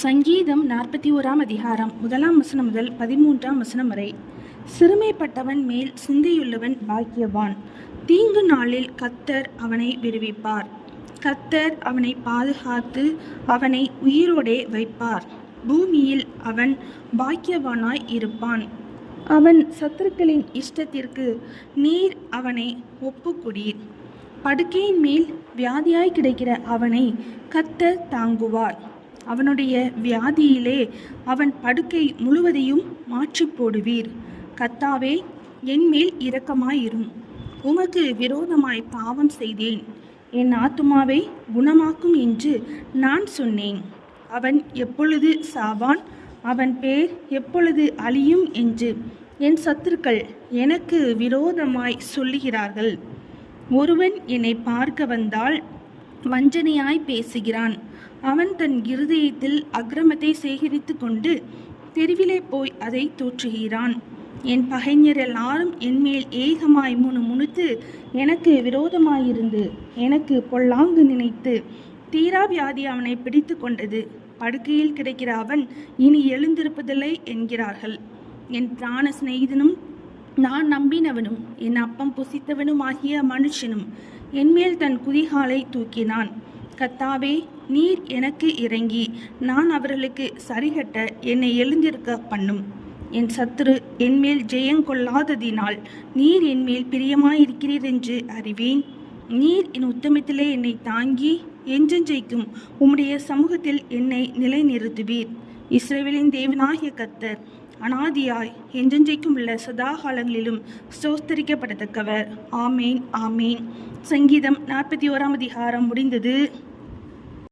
சங்கீதம் நாற்பத்தி ஓராம் அதிகாரம் முதலாம் வசனம் முதல் பதிமூன்றாம் வசனம் வரை. சிறுமைப்பட்டவன் மேல் சிந்தையுள்ளவன் பாக்கியவான் தீங்கு நாளில் கத்தர் அவனை விடுவிப்பார். கத்தர் அவனை பாதுகாத்து அவனை உயிரோடே வைப்பார். பூமியில் அவன் பாக்கியவானாய் இருப்பான். அவன் சத்துருக்களின் இஷ்டத்திற்கு நீர் அவனை ஒப்புக்குடீர். படுக்கையின் மேல் வியாதியாய் கிடைக்கிற அவனை கத்தர் தாங்குவார். அவனுடைய வியாதியிலே அவன் படுக்கை முழுவதையும் மாற்றி போடுவீர். கத்தாவே என்மேல் இரக்கமாயிரும். உமக்கு விரோதமாய் பாவம் செய்தேன். என் ஆத்துமாவை குணமாக்கும் என்று நான் சொன்னேன். அவன் எப்பொழுது சாவான்? அவன் பேர் எப்பொழுது அழியும் என்று என் சத்துருக்கள் எனக்கு விரோதமாய் சொல்லுகிறார்கள். ஒருவன் என்னை பார்க்க வந்தால் வஞ்சனையாய் பேசுகிறான். அவன் தன் இருதயத்தில் அக்கிரமத்தை சேகரித்து கொண்டு தெருவிலே போய் அதை தூற்றுகிறான். என் பகைஞர் எல்லாரும் என்மேல் ஏகமாய் முணு முணுத்து எனக்கு விரோதமாயிருந்து எனக்கு பொல்லாங்கு நினைத்து தீரா வியாதி அவனை பிடித்து கொண்டது. படுக்கையில் கிடைக்கிற அவன் இனி எழுந்திருப்பதில்லை என்கிறார்கள். என் பிராண சிநேகிதனும் நான் நம்பினவனும் என் அப்பம் புசித்தவனும் ஆகிய மனுஷனும் என்மேல் தன் குதிகாலை தூக்கினான். கத்தாவே நீர் எனக்கு இறங்கி நான் அவர்களுக்கு சரிகட்ட என்னை எழுந்திருக்க பண்ணும். என் சத்துரு என்மேல் ஜெயங்கொள்ளாததினால் நீர் என்மேல் பிரியமாயிருக்கிறீர் என்று அறிவேன். நீர் என் உத்தமத்திலே என்னை தாங்கி என்றென்றைக்கும் உம்முடைய சமூகத்தில் என்னை நிலைநிறுத்துவீர். இஸ்ரேவேலின் தேவனாகிய கத்தர் அனாதியாய் என்றென்றைக்கும் உள்ள சதாகாலங்களிலும் ஸ்தோஸ்தரிக்கப்படத்தக்கவர் ஆமேன் ஆமேன். சங்கீதம் நாற்பத்தி ஓராம் அதிகாரம் முடிந்தது.